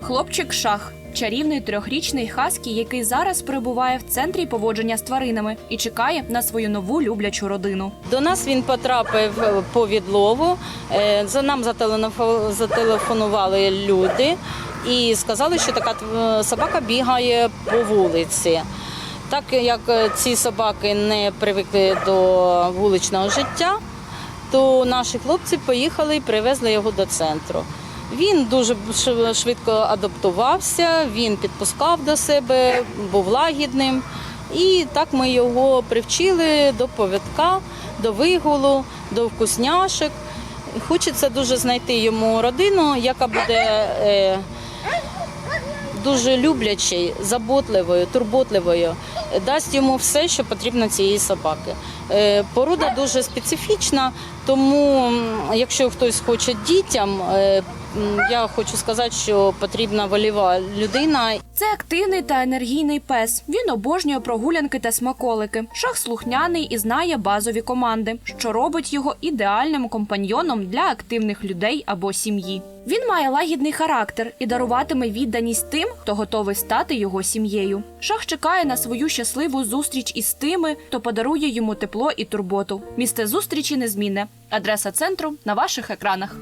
Хлопчик шах чарівний трьохрічний хаскі, який зараз перебуває в центрі поводження з тваринами і чекає на свою нову люблячу родину. До нас він потрапив по відлову. Е, за нам зателефонували люди і сказали, що така собака бігає по вулиці. Так як е, ці собаки не привикли до вуличного життя, то наші хлопці поїхали і привезли його до центру. Він дуже швидко адаптувався, він підпускав до себе, був лагідним. І так ми його привчили до повідка, до вигулу, до вкусняшок. Хочеться дуже знайти йому родину, яка буде е, дуже люблячою, заботливою, турботливою, дасть йому все, що потрібно цієї собаки. Е, Порода дуже специфічна, тому якщо хтось хоче дітям, е, я хочу сказати, що потрібна воліва людина, Це активний та енергійний пес. Він обожнює прогулянки та смаколики. Шах слухняний і знає базові команди, що робить його ідеальним компаньйоном для активних людей або сім'ї. Він має лагідний характер і даруватиме відданість тим, хто готовий стати його сім'єю. Шах чекає на свою щасливу зустріч із тими, хто подарує йому тепло і турботу. Місце зустрічі незмінне. Адреса центру на ваших екранах.